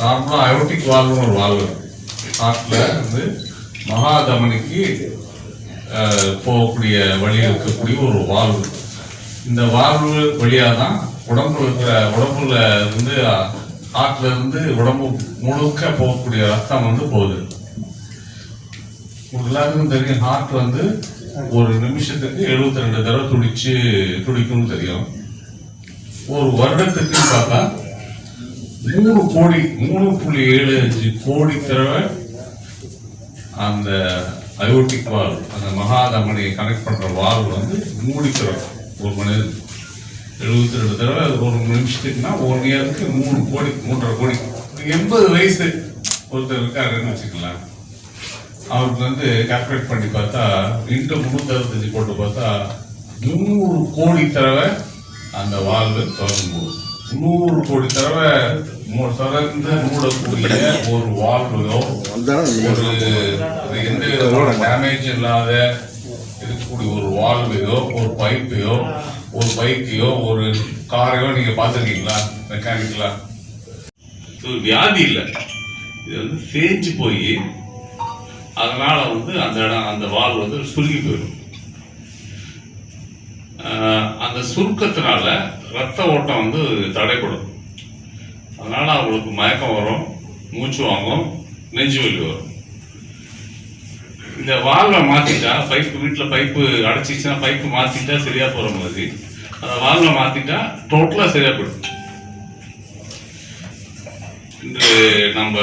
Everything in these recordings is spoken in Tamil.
நார்மலாக அயோட்டிக் வாழ்வுன்னு ஒரு வால்வு ஹார்ட்டில் வந்து மகாதமனிக்கு போகக்கூடிய வழி இருக்கக்கூடிய ஒரு வால்வு இந்த வால்வு வழியாக தான் உடம்புல இருக்கிற உடம்புல இருந்து ஹார்ட்ல இருந்து உடம்பு முழுக்க போகக்கூடிய ரத்தம் வந்து போகுது. எல்லாருக்கும் தெரியும் ஹார்ட் வந்து ஒரு நிமிஷத்துக்கு 72 ரெண்டு தடவை துடிச்சு துடிக்கும்னு தெரியும். ஒரு வருடத்துக்கு பார்த்தா மூணு கோடி மூணு புள்ளி ஏழு அஞ்சு கோடி தடவை அந்த அயோட்டிக் வால் அந்த மகாதமனியை கனெக்ட் பண்ற வால் வந்து மூடி தரும் ஒரு மணி எழுபத்தி ரெண்டு தடவை அது ஒரு நிமிஷத்துக்குன்னா ஒரு இயருக்கு மூணு கோடி மூன்றரை கோடி. எண்பது வயசு ஒருத்தர் இருக்காருன்னு வச்சுக்கலாம் அவருக்கு வந்து கால்குலேட் பண்ணி பார்த்தா இன்னும் முந்நூற்றி போட்டு பார்த்தா நூறு கோடி தடவை அந்த வால்வு தொடங்கும் போகுது நூறு கோடி தடவை தொடர்ந்து மூடக்கூடிய ஒரு வால்வையோ ஒரு எந்த விதமான டேமேஜ் இல்லாத இருக்கக்கூடிய ஒரு வால்வையோ ஒரு பைப்பையோ ஒரு பைக்கையோ ஒரு காரையோ நீங்க பார்த்துருக்கீங்களா? மெக்கானிக்கலா? இது வியாதி இல்லை. இது வந்து தேஞ்சு போய் அதனால வந்து அந்த இடம் அந்த வால் வந்து சுருங்கி போயிடும். அந்த சுருக்கத்தினால ரத்த ஓட்டம் வந்து தடைப்படும் அதனால அவங்களுக்கு மயக்கம் வரும் மூச்சு வாங்கும் நெஞ்சு வலி வரும். இந்த வால்வை மாத்திட்டா பைப்பு வீட்டுல பைப்பு அடைச்சிச்சுன்னா பைப்பு மாத்திட்டா சரியா போற மாதிரி. அந்த வால்வை மாத்திட்டா டோட்டலா சரியா போயிடும். இன்று நம்ம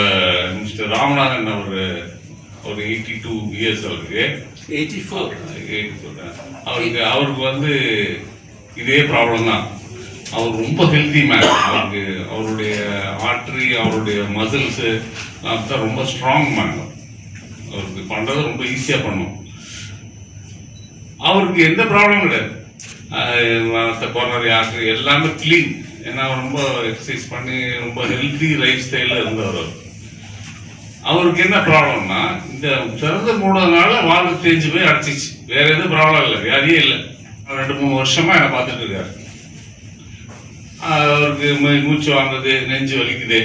மிஸ்டர் ராமநாதன் அவர் ஒரு எயிட்டி டூ இயர்ஸ் அவருக்கு. 84 eighty சொல்றேன். அவருக்கு அவருக்கு வந்து இதே ப்ராப்ளம் தான். அவர் ரொம்ப ஹெல்த்தி மேன் அவருக்கு அவருடைய ஆர்ட்ரி அவருடைய மசில்ஸ் தான் ரொம்ப ஸ்ட்ராங் மேன் அவருக்கு பண்ணுறது ரொம்ப ஈஸியா பண்ணும். அவருக்கு எந்த ப்ராப்ளமும் கிடையாது கொரோனரி ஆர்ட்ரி எல்லாமே க்ளீன் ஏன்னா அவர் ரொம்ப எக்ஸசைஸ் பண்ணி ரொம்ப ஹெல்த்தி லைஃப் ஸ்டைலில் இருந்தவர் அவர். அவருக்கு என்ன ப்ராப்ளம்னா இந்த சிறந்த மூடுறதுனால வாழ்க்கை தேஞ்சு போய் அடிச்சிச்சு. வேற எதுவும் ப்ராப்ளம் இல்லை. வியாதியே இல்லை. ரெண்டு மூணு வருஷமா என்னை பார்த்துட்டு இருக்காரு. அவருக்கு மூச்சு வாங்குது நெஞ்சு வலிக்குது.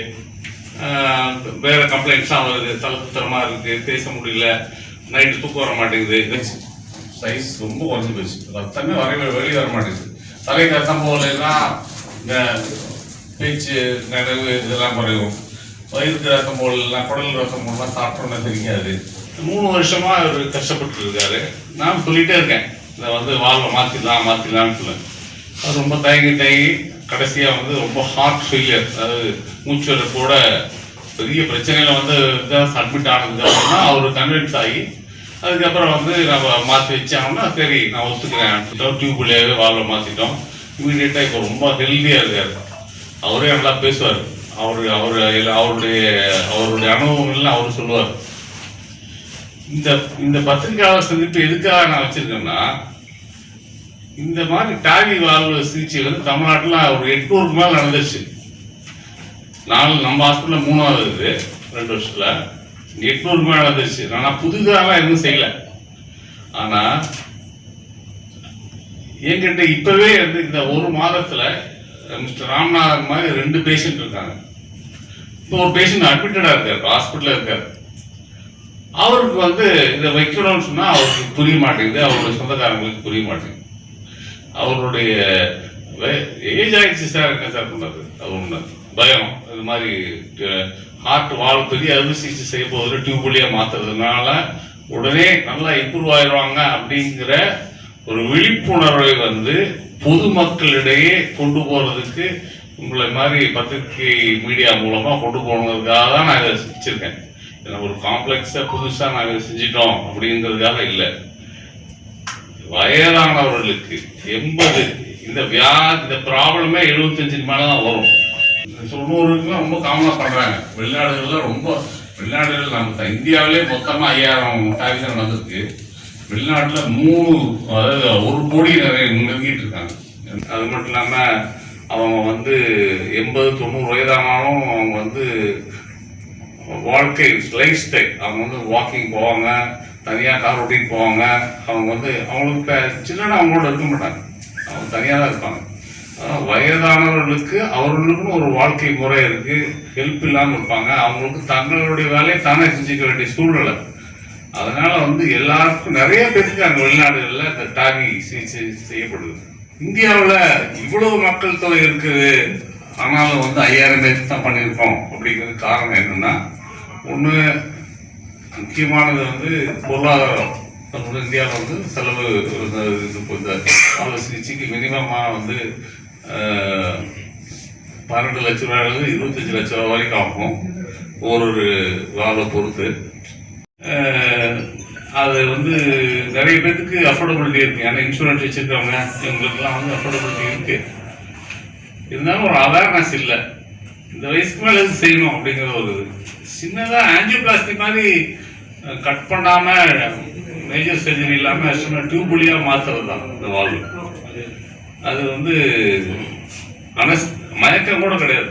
வேற கம்ப்ளைண்ட்ஸாக வருது. தலை சுத்தரமா இருக்கு. பேச முடியல. நைட்டு தூக்கம் வர மாட்டேங்குது. சைஸ் ரொம்ப குறைஞ்சு போச்சு. ரத்தமே வர வெளியே வர மாட்டேங்குது. தலை ரத்தம் போகலைன்னா இந்த பேச்சு நனவு இதெல்லாம் குறையும். வயிறு ரத்தம் போடலாம் குடல் ரத்தம் போடலாம் சாப்பிட்டோம்னா தெரியாது. மூணு வருஷமா அவர் கஷ்டப்பட்டு இருக்காரு நான் சொல்லிட்டே இருக்கேன். இதை வந்து வாழ்வை மாத்திடலாம் மாத்திடலாம்னு சொல்லுவேன் அது ரொம்ப தயங்கி தயங்கி கடைசியாக வந்து ரொம்ப ஹார்ட் ஃபெயிலியர் அதாவது மூச்சு கூட பெரிய பிரச்சனையில் வந்து அட்மிட் ஆனதுக்கு அப்புறம் அவர் கன்வின்ஸ் ஆகி அதுக்கப்புறம் வந்து நம்ம மாற்றி வச்சாங்கன்னா சரி நான் ஒத்துக்கிறேன். டியூப்லேயே வாழை மாற்றிட்டோம் இமீடியட்டாக இப்போ ரொம்ப ஹெல்த்தியாக இருக்கார். அவரே நல்லா பேசுவார். அவர் அவர் அவருடைய அவருடைய அனுபவங்கள்லாம் அவர் சொல்லுவார். இந்த இந்த பத்திரிகையாளர் சந்திப்பு எதுக்காக நான் வச்சுருக்கேன்னா இந்த மாதிரி டாலி வாழ்வு சிகிச்சை வந்து தமிழ்நாட்டில் ஒரு எட்நூறுக்கு மேலே நடந்துருச்சு. நாலு நம்ம ஹாஸ்பிட்டலில் மூணாவது இருக்குது ரெண்டு வருஷத்துல. எட்நூறுக்கு மேலே நடந்துருச்சு. ஆனால் புதுதாகலாம் எதுவும் செய்யல. ஆனால் என்கிட்ட இப்போவே வந்து இந்த ஒரு மாதத்துல மிஸ்டர் ராம்நாதன் மாதிரி ரெண்டு பேஷண்ட் இருக்காங்க. இப்போ ஒரு பேஷண்ட் அட்மிட்டடாக இருக்கார் ஹாஸ்பிட்டலில் இருக்கார். அவருக்கு வந்து இதை வைக்கணும்னு சொன்னால் அவருக்கு புரிய மாட்டேங்குது அவருடைய சொந்தக்காரங்களுக்கு புரிய மாட்டேங்குது. அவருடைய ஏஜ் ஆயிடுச்சு சார் என்ன சார் பண்ணது அது ஒண்ணு பயம். இது மாதிரி ஹார்ட் வால் பெரிய அறுவை சிகிச்சை செய்ய போதில் டியூப் வழியாக மாத்துறதுனால உடனே நல்லா இம்ப்ரூவ் ஆயிடுவாங்க அப்படிங்கிற ஒரு விழிப்புணர்வை வந்து பொதுமக்களிடையே கொண்டு போறதுக்கு உங்களை மாதிரி பத்திரிகை மீடியா மூலமா கொண்டு போனதுக்காக தான் நான் இதை செஞ்சிருக்கேன். ஒரு காம்ப்ளெக்ஸா புதுசா நாங்கள் செஞ்சிட்டோம் அப்படிங்கிறதுக்காக இல்லை. வயதானவர்களுக்கு எண்பது இந்த வியா இந்த ப்ராப்ளமே எழுபத்தஞ்சுக்கு மேலே தான் வரும். இந்த தொண்ணூறுக்குலாம் ரொம்ப காமனாக பண்ணுறாங்க வெளிநாடுகளில் ரொம்ப வெளிநாடுகள் நம்ம இந்தியாவிலே மொத்தமாக ஐயாயிரம் டாக்ஸின் நடந்திருக்கு வெளிநாட்டில் மூணு அதாவது ஒரு கோடி நிறைய நெருங்கிட்டு இருக்காங்க. அது மட்டும் இல்லாமல் அவங்க வந்து எண்பது தொண்ணூறு வயதானாலும் அவங்க வந்து வாழ்க்கை லைஃப் ஸ்டைல் அவங்க வந்து வாக்கிங் போவாங்க. தனியாக கார் ஓட்டிட்டு போவாங்க. அவங்க வந்து அவங்களுக்கு இப்ப அவங்களோட இருக்க மாட்டாங்க. அவங்க தனியாக தான் இருப்பாங்க. வயதானவர்களுக்கு அவர்களுக்குன்னு ஒரு வாழ்க்கை முறை இருக்கு. ஹெல்ப் இல்லாமல் இருப்பாங்க. அவங்களுக்கு தங்களுடைய வேலையை தானே செஞ்சுக்க வேண்டிய சூழ்நிலை. அதனால வந்து எல்லாருக்கும் நிறைய பேருக்கு அங்கே வெளிநாடுகளில் இந்த டாகி சிகிச்சை செய்யப்படுது. இந்தியாவில் இவ்வளவு மக்கள் தொகை இருக்குது. ஆனாலும் வந்து ஐயாயிரம் பேருக்கு தான் பண்ணியிருக்கோம் அப்படிங்கிறது காரணம் என்னன்னா ஒன்று முக்கியமானது வந்து பொருளாதாரம். இந்தியாவில் வந்து செலவு இந்த இது இப்போ இந்த அறுவை சிகிச்சைக்கு மினிமமாக வந்து பன்னெண்டு லட்ச ரூபாயிலிருந்து இருபத்தஞ்சு லட்ச ரூபா வரைக்கும் ஆகும். ஒரு ஒரு வாழை பொறுத்து. அது வந்து நிறைய பேருக்கு அஃபோர்டபிலிட்டி இருக்குது ஏன்னா இன்சூரன்ஸ் வச்சுருக்கவங்க இவங்களுக்குலாம் வந்து அஃபோர்டபிலிட்டி இருக்குது இருந்தாலும் ஒரு அவேர்னஸ் இல்லை. இந்த வயசுக்கு மேலே செய்யணும் அப்படிங்கிற ஒரு சின்னதாக ஆஞ்சியோபிளாஸ்டி மாதிரி கட் பண்ணாமல் மேஜர் சர்ஜரி இல்லாமல் சின்ன டியூப் வழியாக மாற்றுறது தான் இந்த வால்வு அது வந்து அனஸ் மயக்கம் கூட கிடையாது.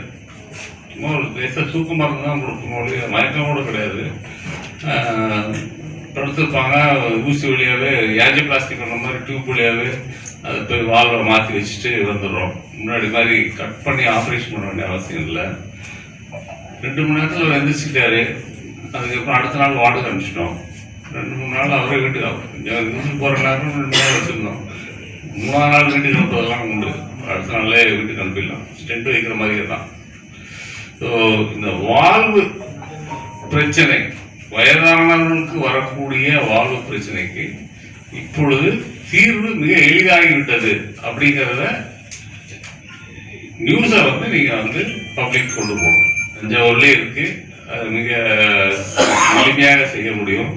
சும்மா ஒரு லேசாக தூக்க மருந்து தான் கொடுக்கணும் ஒழிய மயக்கம் கூட கிடையாது. படுத்துருப்பாங்க ஊசி வழியாவே ஏஜி பிளாஸ்டிக் பண்ண மாதிரி டியூப் வழியாவே அதை போய் வால்வை மாற்றி வச்சுட்டு வந்துடுறோம். முன்னாடி மாதிரி கட் பண்ணி ஆப்ரேஷன் பண்ண வேண்டிய அவசியம் இல்லை. ரெண்டு மணி நேரத்தில் எந்திரிச்சிட்டாரு அதுக்கப்புறம் அடுத்த நாள் வாடகை அனுப்பிச்சிட்டோம் ரெண்டு மூணு நாள் அவரே வீட்டுக்கு கொஞ்சம் போகிற நேரம் ரெண்டு நாள் வச்சுருந்தோம். மூணாவது நாள் வீட்டுக்கு அனுப்புறதெல்லாம் உண்டு. அடுத்த நாளே வீட்டுக்கு அனுப்பிடலாம். ஸ்டென்ட் வைக்கிற மாதிரியே தான். ஸோ இந்த வாழ்வு பிரச்சனை வயதானவர்களுக்கு வரக்கூடிய வாழ்வு பிரச்சனைக்கு இப்பொழுது தீர்வு மிக எளிதாகிவிட்டது அப்படிங்கிறத நியூஸை வந்து நீங்கள் வந்து பப்ளிக் கொண்டு போகணும். தஞ்சாவூர்லேயே இருக்கு. அது மிக எளிமையாக செய்ய முடியும்.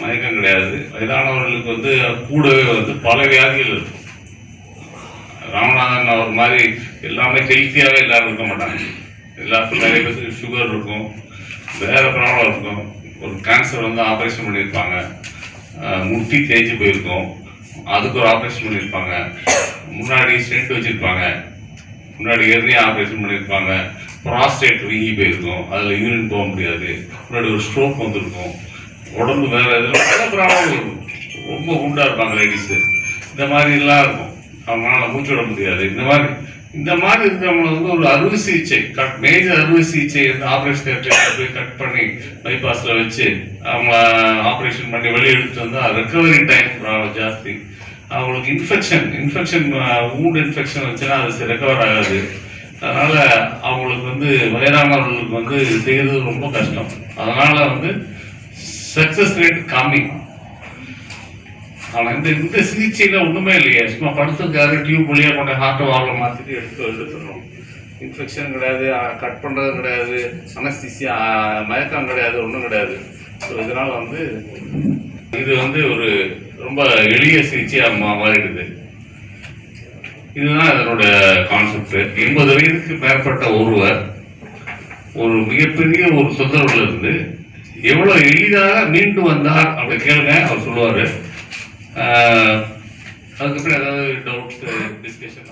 மயக்கம் கிடையாது. வயதானவர்களுக்கு வந்து கூடவே வந்து பல வியாதிகள் இருக்கும். ராமநாதன் அவர் மாதிரி எல்லாமே ஹெல்த்தியாகவே எல்லாரும் இருக்க மாட்டாங்க. எல்லாருக்கும் நிறைய பேருக்கு சுகர் இருக்கும். வேற ப்ராப்ளம் இருக்கும். ஒரு கேன்சர் வந்து ஆப்ரேஷன் பண்ணியிருப்பாங்க. முட்டி தேய்ச்சி போயிருக்கும். அதுக்கு ஒரு ஆப்ரேஷன் பண்ணியிருப்பாங்க. முன்னாடி ஸ்டென்ட் வச்சிருப்பாங்க. முன்னாடி எர்னியா ஆப்ரேஷன் பண்ணியிருப்பாங்க. ப்ராஸ்டேட் வீங்கி போயிருக்கும். அதில் யூரின் போக முடியாது. முன்னாடி ஒரு ஸ்ட்ரோக் வந்திருக்கும். உடம்பு வேறு இதில் பல ப்ராப்ளம் இருக்கும் ரொம்ப குண்டாக இருப்பாங்க லேடிஸு இந்த மாதிரிலாம் இருக்கும். அவங்களால மூச்சு விட முடியாது. இந்த மாதிரி இந்த மாதிரி இருக்கிறவங்க வந்து ஒரு அறுவை சிகிச்சை கட் மேஜர் அறுவை சிகிச்சை வந்து ஆப்ரேஷன் தேட்டரில் போய் கட் பண்ணி பைபாஸ்ல வச்சு அவங்க ஆப்ரேஷன் பண்ணி வெளியே எடுத்துட்டு வந்தால் ரெக்கவரி டைம் ஜாஸ்தி. அவங்களுக்கு இன்ஃபெக்ஷன் இன்ஃபெக்ஷன் ஊண்ட் இன்ஃபெக்ஷன் வச்சுன்னா அது ரெக்கவர் ஆகாது. அதனால அவங்களுக்கு வந்து வயதானவர்களுக்கு வந்து செய்யறது ரொம்ப கஷ்டம். அதனால வந்து சக்சஸ் ரேட் கம்மி. ஆனா இந்த இந்த சிகிச்சையில ஒண்ணுமே இல்லையே. சும்மா படுத்துக்காரு டியூப் வழியா கொண்ட ஹார்ட் வால்வ மாத்திட்டு எடுத்து எடுத்துடணும் இன்ஃபெக்ஷன் கிடையாது கட் பண்றது கிடையாது அனஸ்திசியா மயக்கம் கிடையாது ஒன்றும் கிடையாது. ஸோ இதனால வந்து இது வந்து ஒரு ரொம்ப எளிய சிகிச்சையா மா- மாறிடுது. இதுதான் இதனோட கான்செப்ட் எண்பது வயதுக்கு மேற்பட்ட ஒருவர் ஒரு மிகப்பெரிய ஒரு தொந்தரவுல இருந்து எவ்வளவு எளிதாக மீண்டு வந்தார் அப்படி கேளுங்க அவர் சொல்லுவாரு. அதுக்கப்புறம் ஏதாவது டவுட்ஸ் டிஸ்கஷன்